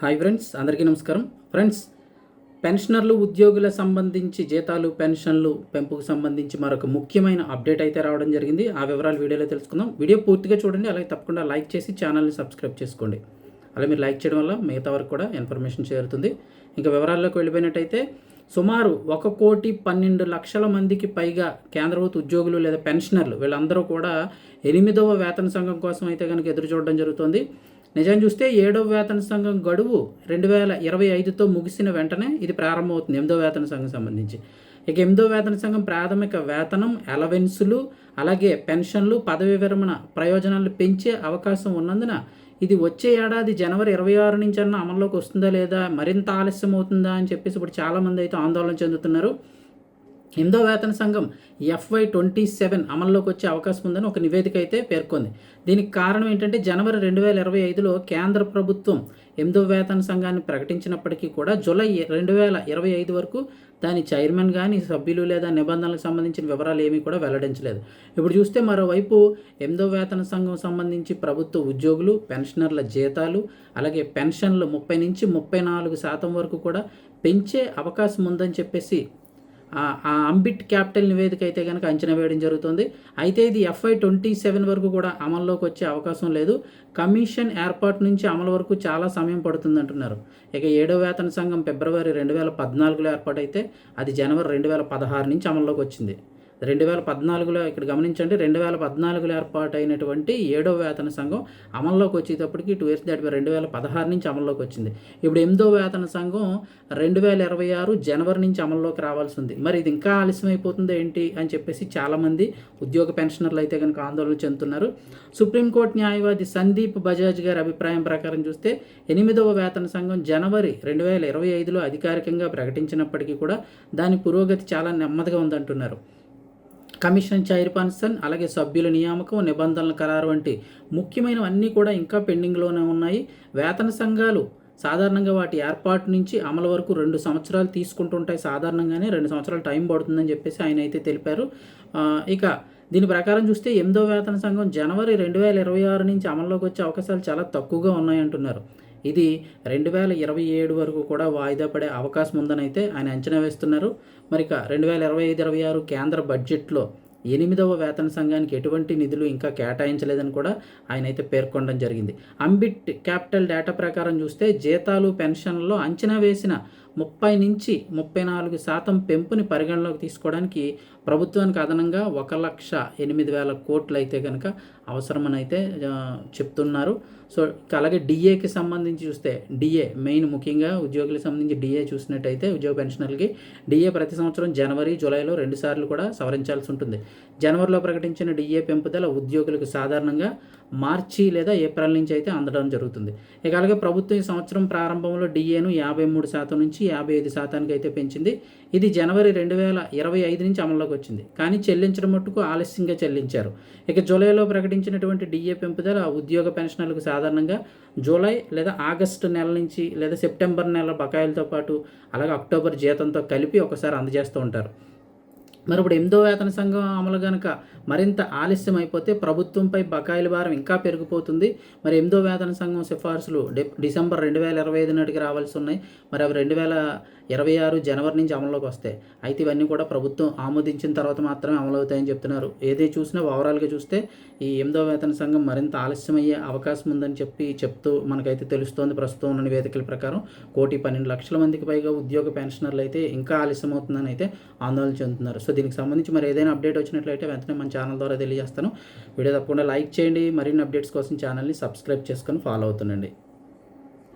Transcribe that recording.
Hi friends అందరికీ నమస్కారం. Friends పెన్షనర్లు ఉద్యోగుల సంబంధించి జీతాలు పెన్షన్లు పెంపుకు సంబంధించి మరొక ముఖ్యమైన అప్డేట్ అయితే రావడం జరిగింది. ఆ వివరాలు వీడియోలో తెలుసుకుందాం. వీడియో పూర్తిగా చూడండి అలాగే తప్పకుండా లైక్ చేసి ఛానల్ని సబ్స్క్రైబ్ చేసుకోండి. అలా మీరు లైక్ చేయడం వల్ల మిగతా వరకు కూడా ఇన్ఫర్మేషన్ చేరుతుంది. ఇంకా వివరాల్లోకి వెళ్ళిపోయినట్టయితే సుమారు ఒక కోటి పన్నెండు లక్షల మందికి పైగా కేంద్ర ఉద్యోగులు లేదా పెన్షనర్లు వీళ్ళందరూ కూడా ఎనిమిదవ వేతన సంఘం కోసం అయితే కనుక ఎదురు చూడడం జరుగుతుంది. నిజం చూస్తే ఏడవ వేతన సంఘం గడువు రెండు వేల ఇరవై ఐదుతో ముగిసిన వెంటనే ఇది ప్రారంభమవుతుంది ఎనిమిదో వేతన సంఘం సంబంధించి. ఇక ఎనిమిదో వేతన సంఘం ప్రాథమిక వేతనం అలవెన్సులు అలాగే పెన్షన్లు పదవి విరమణ ప్రయోజనాలు పెంచే అవకాశం ఉన్నందున ఇది వచ్చే ఏడాది జనవరి ఇరవై ఆరు నుంచి అన్న అమల్లోకి వస్తుందా లేదా మరింత ఆలస్యం అవుతుందా అని చెప్పేసి ఇప్పుడు చాలామంది అయితే ఆందోళన చెందుతున్నారు. ఎనిమిదో వేతన సంఘం ఎఫ్వై ట్వంటీ సెవెన్ అమల్లోకి వచ్చే అవకాశం ఉందని ఒక నివేదిక అయితే పేర్కొంది. దీనికి కారణం ఏంటంటే జనవరి రెండు వేల ఇరవై ఐదులో కేంద్ర ప్రభుత్వం ఎనిమిదో వేతన సంఘాన్ని ప్రకటించినప్పటికీ కూడా జూలై రెండు వేల ఇరవై ఐదు వరకు దాని చైర్మన్ కానీ సభ్యులు లేదా నిబంధనలకు సంబంధించిన వివరాలు ఏమీ కూడా వెల్లడించలేదు. ఇప్పుడు చూస్తే మరోవైపు ఎనిమిదో వేతన సంఘం సంబంధించి ప్రభుత్వ ఉద్యోగులు పెన్షనర్ల జీతాలు అలాగే పెన్షన్లు ముప్పై నుంచి ముప్పై నాలుగు శాతం వరకు కూడా పెంచే అవకాశం ఉందని చెప్పేసి ఆ అంబిట్ క్యాపిటల్ నివేదిక అయితే కనుక అంచనా వేయడం జరుగుతుంది. అయితే ఇది ఎఫ్ఐ ట్వంటీ సెవెన్ వరకు కూడా అమల్లోకి వచ్చే అవకాశం లేదు. కమిషన్ ఏర్పాటు నుంచి అమలు వరకు చాలా సమయం పడుతుంది అంటున్నారు. ఇక ఏడో వేతన సంఘం ఫిబ్రవరి రెండు వేల పద్నాలుగులో ఏర్పాటైతే అది జనవరి రెండు వేల పదహారు నుంచి అమల్లోకి వచ్చింది. రెండు వేల పద్నాలుగులో ఇక్కడ గమనించండి రెండు వేల పద్నాలుగులో ఏర్పాటైనటువంటి ఏడో వేతన సంఘం అమల్లోకి వచ్చేటప్పటికి టూ ఇయర్స్ దాటి రెండు వేల పదహారు నుంచి అమల్లోకి వచ్చింది. ఇప్పుడు ఎనిమిదో వేతన సంఘం రెండు వేల ఇరవై ఆరు జనవరి నుంచి అమల్లోకి రావాల్సి ఉంది. మరి ఇది ఇంకా ఆలస్యం అయిపోతుందో ఏంటి అని చెప్పేసి చాలామంది ఉద్యోగ పెన్షనర్లు అయితే కనుక ఆందోళన చెందుతున్నారు. సుప్రీంకోర్టు న్యాయవాది సందీప్ బజాజ్ గారి అభిప్రాయం ప్రకారం చూస్తే ఎనిమిదవ వేతన సంఘం జనవరి రెండు వేల ఇరవై ఐదులో అధికారికంగా ప్రకటించినప్పటికీ కూడా దాని పురోగతి చాలా నెమ్మదిగా ఉందంటున్నారు. కమిషన్ చైర్పర్సన్ అలాగే సభ్యుల నియామకం నిబంధనల ఖరారు వంటి ముఖ్యమైనవన్నీ కూడా ఇంకా పెండింగ్లోనే ఉన్నాయి. వేతన సంఘాలు సాధారణంగా వాటి ఏర్పాటు నుంచి అమలు వరకు రెండు సంవత్సరాలు తీసుకుంటుంటాయి. సాధారణంగానే రెండు సంవత్సరాలు టైం పడుతుందని చెప్పేసి ఆయన అయితే తెలిపారు. ఇక దీని ప్రకారం చూస్తే ఎనిమిదో వేతన సంఘం జనవరి రెండు వేల ఇరవై ఆరు నుంచి అమల్లోకి వచ్చే అవకాశాలు చాలా తక్కువగా ఉన్నాయంటున్నారు. ఇది రెండు వేల ఇరవై ఏడు వరకు కూడా వాయిదా పడే అవకాశం ఉందని అయితే ఆయన అంచనా వేస్తున్నారు. మరి ఇక రెండు వేల ఇరవై ఐదు ఇరవై ఆరు కేంద్ర బడ్జెట్లో ఎనిమిదవ వేతన సంఘానికి ఎటువంటి నిధులు ఇంకా కేటాయించలేదని కూడా ఆయన అయితే పేర్కొనడం జరిగింది. అంబిట్ క్యాపిటల్ డేటా ప్రకారం చూస్తే జీతాలు పెన్షన్లలో అంచనా వేసిన ముప్పై నుంచి ముప్పై నాలుగు శాతం పెంపుని పరిగణలోకి తీసుకోవడానికి ప్రభుత్వానికి అదనంగా ఒక లక్ష ఎనిమిది వేల కోట్లు అయితే కనుక అవసరమని అయితే చెప్తున్నారు. సో అలాగే డిఏకి సంబంధించి చూస్తే డిఏ మెయిన్ ముఖ్యంగా ఉద్యోగులకు సంబంధించి డిఏ చూసినట్టయితే ఉద్యోగ పెన్షనర్లకి డిఏ ప్రతి సంవత్సరం జనవరి జూలైలో రెండుసార్లు కూడా సవరించాల్సి ఉంటుంది. జనవరిలో ప్రకటించిన డిఏ పెంపుదల ఉద్యోగులకు సాధారణంగా మార్చి లేదా ఏప్రిల్ నుంచి అయితే అందడం జరుగుతుంది. ఇక అలాగే ప్రభుత్వం ఈ సంవత్సరం ప్రారంభంలో డిఏను యాభై మూడు శాతం నుంచి యాభై ఐదు శాతానికి అయితే పెంచింది. ఇది జనవరి రెండు వేల ఇరవై ఐదు నుంచి అమల్లోకి వచ్చింది. కానీ చెల్లించడం మట్టుకు ఆలస్యంగా చెల్లించారు. ఇక జూలైలో ప్రకటించినటువంటి డిఏ పెంపుదల ఉద్యోగ పెన్షనర్లకు సాధారణంగా జూలై లేదా ఆగస్టు నెల నుంచి లేదా సెప్టెంబర్ నెల బకాయిలతో పాటు అలాగే అక్టోబర్ జీతంతో కలిపి ఒకసారి అందజేస్తూ ఉంటారు. మరి ఇప్పుడు ఎనిమిదో వేతన సంఘం అమలు గనక మరింత ఆలస్యం అయిపోతే ప్రభుత్వంపై బకాయిల భారం ఇంకా పెరిగిపోతుంది. మరి ఎనిమిదో వేతన సంఘం సిఫార్సులు డిసెంబర్ రెండు వేల ఇరవై ఐదు నాటికి రావాల్సి ఉన్నాయి. మరి అవి రెండు వేల ఇరవై ఆరు జనవరి నుంచి అమల్లోకి వస్తాయి. అయితే ఇవన్నీ కూడా ప్రభుత్వం ఆమోదించిన తర్వాత మాత్రమే అమలవుతాయని చెప్తున్నారు. ఏది చూసినా ఓవరాల్గా చూస్తే ఈ ఎనిమిదో వేతన సంఘం మరింత ఆలస్యమయ్యే అవకాశం ఉందని చెప్పి చెప్తూ మనకైతే తెలుస్తోంది ప్రస్తుతం ఉన్న నివేదికల ప్రకారం. కోటి పన్నెండు లక్షల మందికి పైగా ఉద్యోగ పెన్షనర్లు అయితే ఇంకా ఆలస్యం అవుతుందని అయితే ఆందోళన చెందుతున్నారు. సో దీనికి సంబంధించి మరి ఏదైనా అప్డేట్ వచ్చినట్లయితే వెంటనే మన ఛానల్ ద్వారా తెలియజేస్తాను. వీడియో తప్పకుండా లైక్ చేయండి. మరిన్ని అప్డేట్స్ కోసం ఛానల్ని సబ్స్క్రైబ్ చేసుకొని ఫాలో అవుతుండండి.